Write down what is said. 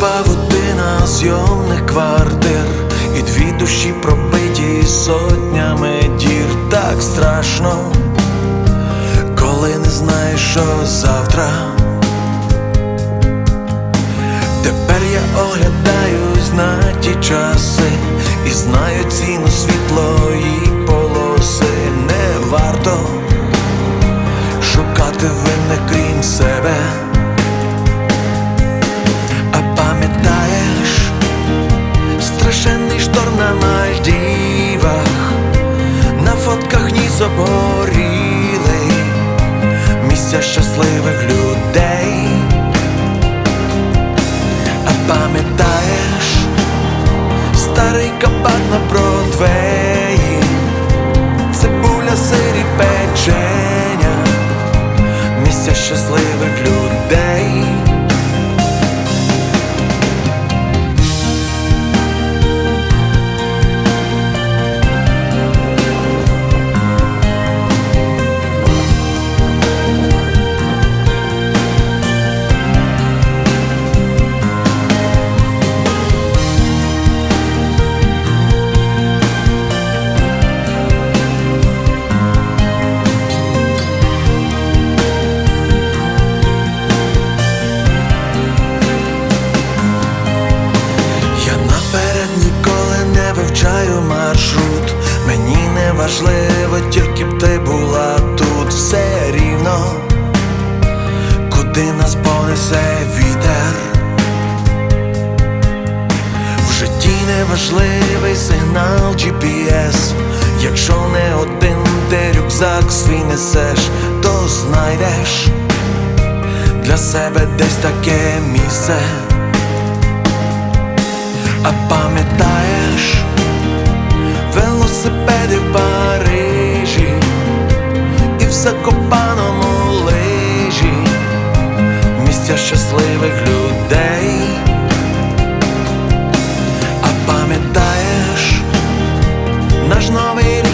Павутина зйомних квартир І дві душі пробиті сотнями дір Так страшно, коли не знаєш, що завтра. Тепер я оглядаюсь на ті часи і знаю ціну світлої полоси. Не варто шукати винних місця щасливих людей. А пам'ятаєш старий кабак на Бродвеї, куди нас понесе вітер. В житті не важливий сигнал GPS Якщо не один ти рюкзак свій несеш, то знайдеш для себе десь таке місце. А пам'ятаєш велосипеди в Закопаному лижі, місця щасливих людей. А пам'ятаєш наш новий